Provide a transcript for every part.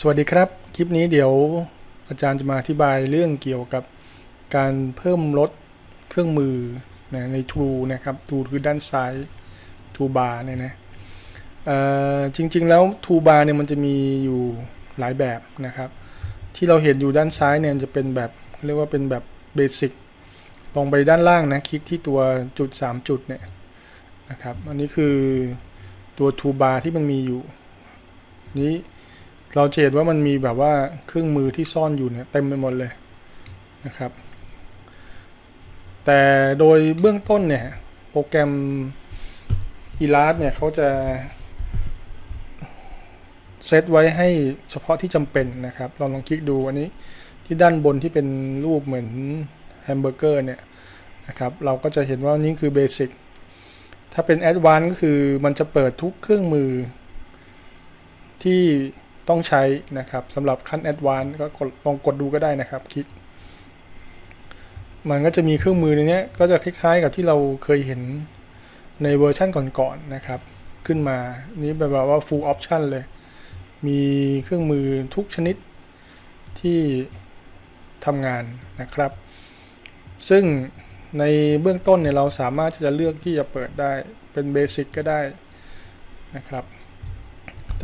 สวัสดีครับ คลิปนี้เดี๋ยวอาจารย์จะมาอธิบายเรื่องเกี่ยวกับการเพิ่มลดเครื่องมือนะใน Tool นะครับ Tool คือด้านซ้าย Tool Bar เนี่ยนะจริง ๆ แล้ว Tool Bar เนี่ยมันจะมีอยู่หลายแบบนะครับ ที่เราเห็นอยู่ด้านซ้ายเนี่ยจะเป็นแบบเรียกว่าเป็นแบบเบสิกลงไปด้านล่างนะคลิกที่ตัวจุด 3 จุดเนี่ยนะครับ อันนี้คือตัว Tool Bar ที่มันมีอยู่นี้ เราจะเห็นว่ามันมีแบบว่าเครื่องมือที่ซ่อนอยู่เนี่ยเต็มไปหมดเลยนะครับ แต่โดยเบื้องต้นเนี่ยโปรแกรม e l a s เนี่ยเขาจะเซตไว้ให้เฉพาะที่จำเป็นนะครับเราลองคลิกดูอันนี้ที่ด้านบนที่เป็นรูปเหมือนแฮมเบอร์เกอร์เนี่ยนะครับ เราก็จะเห็นว่านี่คือเบสิกถ้าเป็น a d v a n c e ก็คือมันจะเปิดทุกเครื่องมือที่ ต้องใช้นะครับสำหรับขั้น a d v a n c e ก็กดลองกดดูก็ได้นะครับคลิก มันก็จะมีเครื่องมือในนี้ก็จะคล้ายๆ กับที่เราเคยเห็นในเวอร์ชั่นก่อนๆนะครับ ขึ้นมานี้แบบว่า full option เลย มีเครื่องมือทุกชนิดที่ทำงานนะครับ ซึ่งในเบื้องต้นเนี่ยเราสามารถที่จะเลือกที่จะเปิดได้เป็นเบสิกก็ได้นะครับ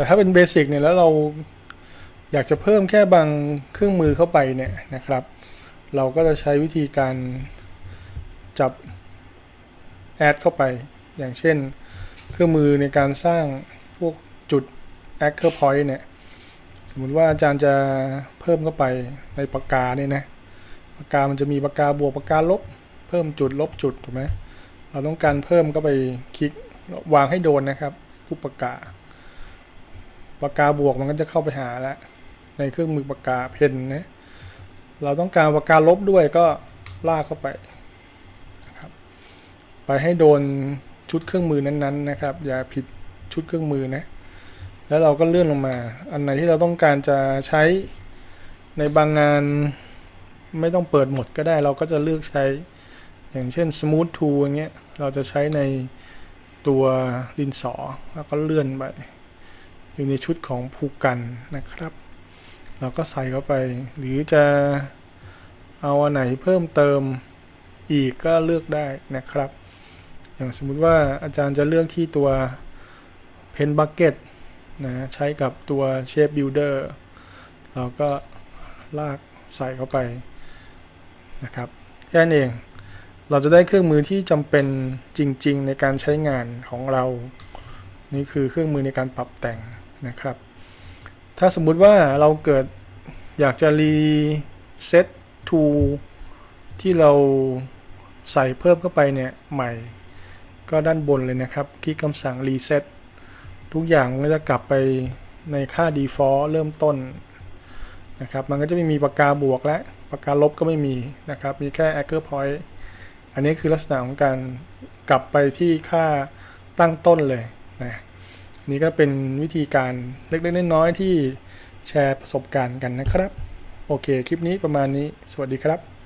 แต่ถ้าเป็นเบสิกเนี่ยแล้วเราอยากจะเพิ่มแค่บางเครื่องมือเข้าไปเนี่ยนะครับ เราก็จะใช้วิธีการจับแอดเข้าไป อย่างเช่น เครื่องมือในการสร้างพวกจุด anchor point เนี่ย สมมติว่าอาจารย์จะเพิ่มเข้าไปในปากกาเนี่ยนะปากกามันจะมีปากกาบวกปากกาลบ เพิ่มจุดลบจุดถูกไหมเราต้องการเพิ่มก็ไปคลิกวางให้โดนนะครับผู้ปากกา ปากกาบวกมันก็จะเข้าไปหาแล้วในเครื่องมือปากกาเพนนะเราต้องการปากกาลบด้วยก็ลากเข้าไปนะครับไปให้โดนชุดเครื่องมือนั้นๆนะครับ อย่าผิดชุดเครื่องมือนะแล้วเราก็เลื่อนลงมา อันไหนที่เราต้องการจะใช้ในบางงานไม่ต้องเปิดหมดก็ได้เราก็จะเลือกใช้อย่างเช่น Smooth Tool อย่างเงี้ยเราจะใช้ในตัวดินสอแล้วก็เลื่อนไป อยู่ในชุดของผูกกันนะครับ เราก็ใส่เข้าไป หรือจะเอาอันไหนเพิ่มเติมอีกก็เลือกได้นะครับ อย่างสมมุติว่าอาจารย์จะเลือกที่ตัว Pen Bucket นะใช้กับตัว Shape Builder เราก็ลากใส่เข้าไปนะครับแค่นั้นเองเราจะได้เครื่องมือที่จำเป็นจริง ๆ ในการใช้งานของเรา นี่คือเครื่องมือในการปรับแต่ง นะครับ ถ้าสมมุติว่าเราเกิดอยากจะรีเซ็ต tool ที่เราใส่เพิ่มเข้าไปเนี่ยใหม่ ก็ด้านบนเลยนะครับ คลิกคำสั่ง reset ทุกอย่างมันก็จะกลับไปในค่า default เริ่มต้นนะครับ มันก็จะไม่มีปากกาบวกและปากกาลบก็ไม่มีนะครับ มีแค่ anchor point อันนี้คือลักษณะของการกลับไปที่ค่าตั้งต้นเลยนะ นี่ก็เป็นวิธีการเล็กๆน้อยๆที่แชร์ประสบการณ์กันนะครับ โอเค คลิปนี้ประมาณนี้ สวัสดีครับ